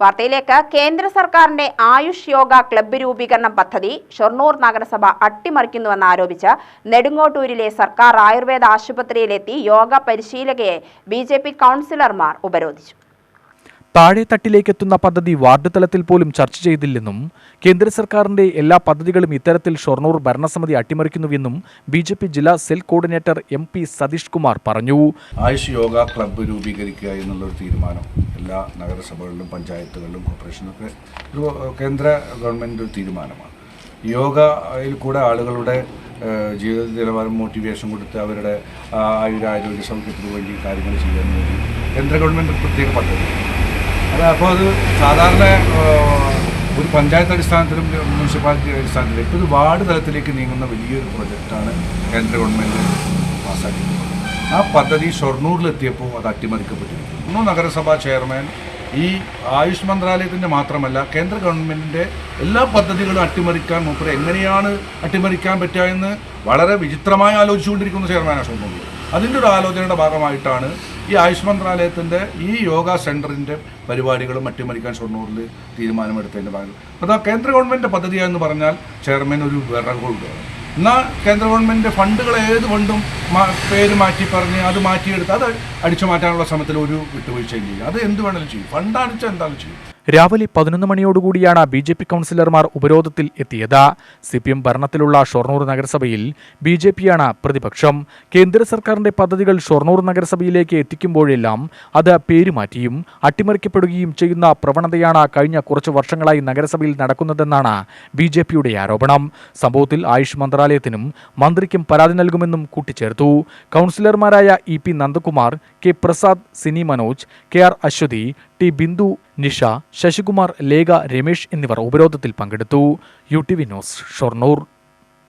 വാർത്തയിലേക്ക് കേന്ദ്ര സർക്കാരിന്റെ ആയുഷ് യോഗ ക്ലബ്ബ് രൂപീകരണം പദ്ധതി ഷൊർണൂർ നഗരസഭ അട്ടിമറിക്കുന്നുവെന്ന് ആരോപിച്ച് നെടുങ്ങോട്ടൂരിലെ സർക്കാർ ആയുർവേദ ആശുപത്രിയിലെത്തി യോഗ പരിശീലകയെ ബി കൗൺസിലർമാർ ഉപരോധിച്ചു. താഴെത്തട്ടിലേക്കെത്തുന്ന പദ്ധതി വാർഡ് തലത്തിൽ പോലും ചർച്ച ചെയ്തില്ലെന്നും കേന്ദ്ര സർക്കാരിന്റെ എല്ലാ പദ്ധതികളും ഇത്തരത്തിൽ ഷൊർണൂർ ഭരണസമിതി അട്ടിമറിക്കുന്നുവെന്നും ബി ജെ പി ജില്ലാ cell coordinator M P Satheesh Kumar പറഞ്ഞു. ആയുഷ് യോഗ ക്ലബ്ബ് രൂപീകരിക്കുക എന്നുള്ളൊരു തീരുമാനം എല്ലാ നഗരസഭകളിലും പഞ്ചായത്തുകളിലും കോർപ്പറേഷനൊക്കെ ഒരു കേന്ദ്ര ഗവൺമെന്റ് ഒരു തീരുമാനമാണ്. യോഗയിൽ കൂടെ ആളുകളുടെ ജീവിത നിലവാരം മോട്ടിവേഷൻ കൊടുത്ത് അവരുടെ ആയുരാരോഗ്യ സൗഖ്യത്തിന് വേണ്ടി കാര്യങ്ങൾ ചെയ്യാൻ വേണ്ടി കേന്ദ്ര ഗവൺമെന്റ് ഒരു പ്രത്യേക പദ്ധതി അത് അപ്പോൾ അത് സാധാരണ ഒരു പഞ്ചായത്ത് അടിസ്ഥാനത്തിലും മുനിസിപ്പാലിറ്റി അടിസ്ഥാനത്തിലും ഇപ്പോൾ ഒരു വാർഡ് തലത്തിലേക്ക് നീങ്ങുന്ന വലിയൊരു പ്രൊജക്റ്റാണ് കേന്ദ്ര ഗവൺമെന്റ് പാസ്സാക്കിയിട്ടുള്ളത് ആ പദ്ധതി ഷൊർണൂരിലെത്തിയപ്പോൾ അത് അട്ടിമറിക്കപ്പെട്ടിരിക്കുന്നു. ഷൊർണൂർ നഗരസഭാ ചെയർമാൻ ഈ ആയുഷ് മന്ത്രാലയത്തിന്റെ മാത്രമല്ല കേന്ദ്ര ഗവൺമെന്റിന്റെ എല്ലാ പദ്ധതികളും അട്ടിമറിക്കാൻ മൂപ്പര് എങ്ങനെയാണ് അട്ടിമറിക്കാൻ പറ്റുക എന്ന് വളരെ വിചിത്രമായി ആലോചിച്ചുകൊണ്ടിരിക്കുന്ന ചെയർമാനാണ് ഷൊർണൂർ. അതിന്റെ ഒരു ആലോചനയുടെ ഭാഗമായിട്ടാണ് ഈ ആയുഷ് മന്ത്രാലയത്തിന്റെ ഈ യോഗ സെന്ററിന്റെ പരിപാടികളും അട്ടിമറിക്കാൻ ഷൊർണൂരിൽ തീരുമാനമെടുത്തതിന്റെ ഭാഗം. അപ്പോൾ കേന്ദ്ര ഗവൺമെന്റ് പദ്ധതിയാണെന്ന് പറഞ്ഞാൽ ചെയർമാൻ ഒരു വിറകുണ്ട്. എന്നാൽ കേന്ദ്ര ഗവൺമെന്റ് ഫണ്ടുകൾ ഏത് ഫണ്ടും പേര് മാറ്റി പറഞ്ഞ് അത് മാറ്റിയെടുത്ത് അത് അടിച്ചു മാറ്റാനുള്ള ശ്രമത്തിൽ ഒരു വിട്ടുവീഴ്ചയും ചെയ്യും അത് എന്ത് വേണമെങ്കിലും ചെയ്യും. ഫണ്ട് അടിച്ചാൽ ചെയ്യും. രാവിലെ പതിനൊന്ന് മണിയോടുകൂടിയാണ് ബി ജെ പി കൗൺസിലർമാർ ഉപരോധത്തിൽ എത്തിയത്. സി പി എം ഭരണത്തിലുള്ള ഷൊർണൂർ നഗരസഭയിൽ ബി ജെ പിയാണ് പ്രതിപക്ഷം. കേന്ദ്ര സർക്കാരിന്റെ പദ്ധതികൾ ഷൊർണൂർ നഗരസഭയിലേക്ക് എത്തിക്കുമ്പോഴെല്ലാം അത് പേരുമാറ്റിയും അട്ടിമറിക്കപ്പെടുകയും ചെയ്യുന്ന പ്രവണതയാണ് കഴിഞ്ഞ കുറച്ച് വർഷങ്ങളായി നഗരസഭയിൽ നടക്കുന്നതെന്നാണ് ബി ജെ പിയുടെ ആരോപണം. സംഭവത്തിൽ ആയുഷ് മന്ത്രാലയത്തിനും മന്ത്രിക്കും പരാതി നൽകുമെന്നും കൂട്ടിച്ചേർത്തു. കൗൺസിലർമാരായ E P Nandakumar K Prasad Sini Manoj K R Aswathy T Bindu Nisha Sasikumar Lekha Ramesh എന്നിവർ ഉപരോധത്തിൽ പങ്കെടുത്തു. U T V news Shoranur.